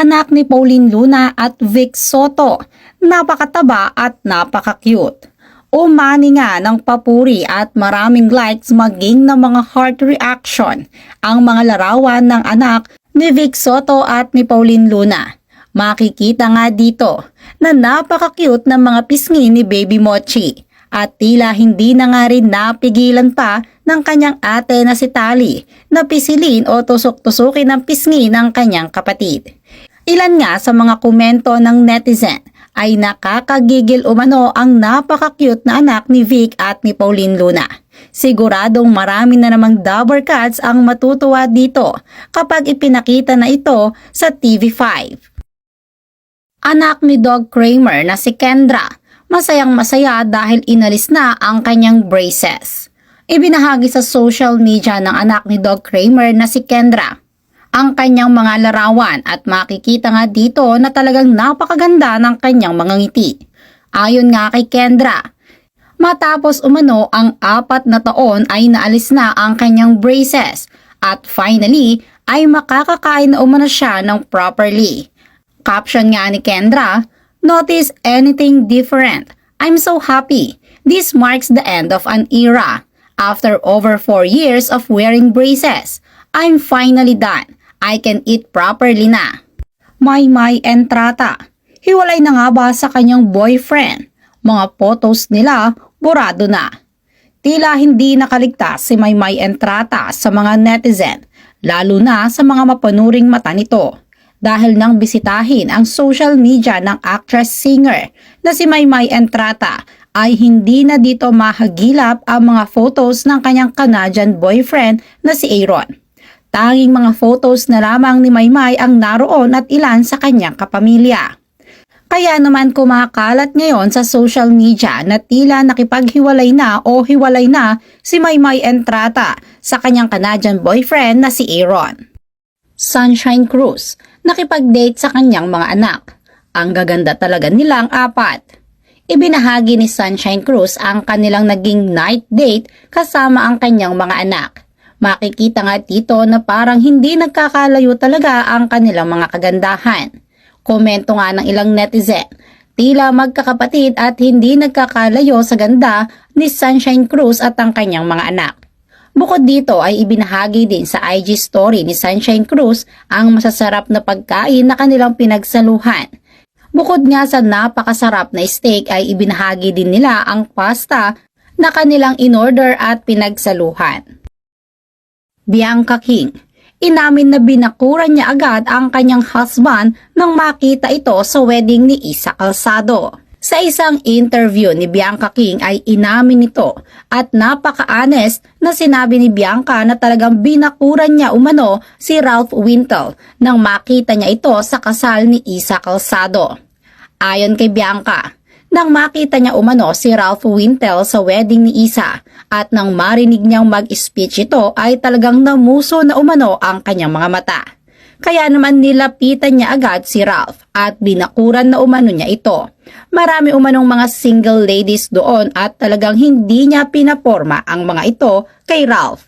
anak ni Pauline Luna at Vic Soto. Napakataba at napaka-cute. Umani nga ng papuri at maraming likes maging ng mga heart reaction ang mga larawan ng anak ni Vic Soto at ni Pauline Luna. Makikita nga dito na napaka-cute ng mga pisngi ni Baby Mochi at tila hindi na nga rin napigilan pa ng kanyang ate na si Tali na pisilin o tusok-tusukin ng pisngi ng kanyang kapatid. Ilan nga sa mga komento ng netizen ay nakakagigil umano ang napaka-cute na anak ni Vic at ni Pauline Luna. Siguradong marami na namang double cuts ang matutuwa dito kapag ipinakita na ito sa TV5. Anak ni Dog Kramer na si Kendra, masayang masaya dahil inalis na ang kanyang braces. Ibinahagi sa social media ng anak ni Dog Kramer na si Kendra ang kanyang mga larawan at makikita nga dito na talagang napakaganda ng kanyang mga ngiti. Ayon nga kay Kendra, matapos umano ang apat na taon ay naalis na ang kanyang braces at finally ay makakakain na umano siya ng properly. Caption nga ni Kendra, Notice anything different. I'm so happy. This marks the end of an era. After over 4 years of wearing braces, I'm finally done. I can eat properly na. May may entrata. Hiwalay na nga ba sa kanyang boyfriend? Mga photos nila, burado na. Tila hindi nakaligtas si Maymay Entrata sa mga netizen, lalo na sa mga mapanuring mata nito. Dahil nang bisitahin ang social media ng actress-singer na si Maymay Entrata ay hindi na dito mahagilap ang mga photos ng kanyang Canadian boyfriend na si Aaron. Tanging mga photos na lamang ni Maymay ang naroon at ilan sa kanyang kapamilya. Kaya naman kumakalat ngayon sa social media na tila nakipaghiwalay na o hiwalay na si Maymay Entrata sa kanyang Canadian boyfriend na si Aaron. Sunshine Cruz, nakipag-date sa kanyang mga anak. Ang gaganda talaga nilang apat. Ibinahagi ni Sunshine Cruz ang kanilang naging night date kasama ang kanyang mga anak. Makikita nga dito na parang hindi nagkakalayo talaga ang kanilang mga kagandahan. Komento nga ng ilang netizen, tila magkakapatid at hindi nagkakalayo sa ganda ni Sunshine Cruz at ang kanyang mga anak. Bukod dito ay ibinahagi din sa IG story ni Sunshine Cruz ang masasarap na pagkain na kanilang pinagsaluhan. Bukod nga sa napakasarap na steak ay ibinahagi din nila ang pasta na kanilang inorder at pinagsaluhan. Bianca King. Inamin na binakuran niya agad ang kanyang husband nang makita ito sa wedding ni Isa Calzado. Sa isang interview ni Bianca King ay inamin nito at napaka-honest na sinabi ni Bianca na talagang binakuran niya umano si Ralph Wintel nang makita niya ito sa kasal ni Isa Calzado. Ayon kay Bianca, nang makita niya umano si Ralph Wintel sa wedding ni Isa at nang marinig niyang mag-speech ito ay talagang namuso na umano ang kanyang mga mata. Kaya naman nilapitan niya agad si Ralph at binakuran na umano niya ito. Marami umanong mga single ladies doon at talagang hindi niya pinaporma ang mga ito kay Ralph.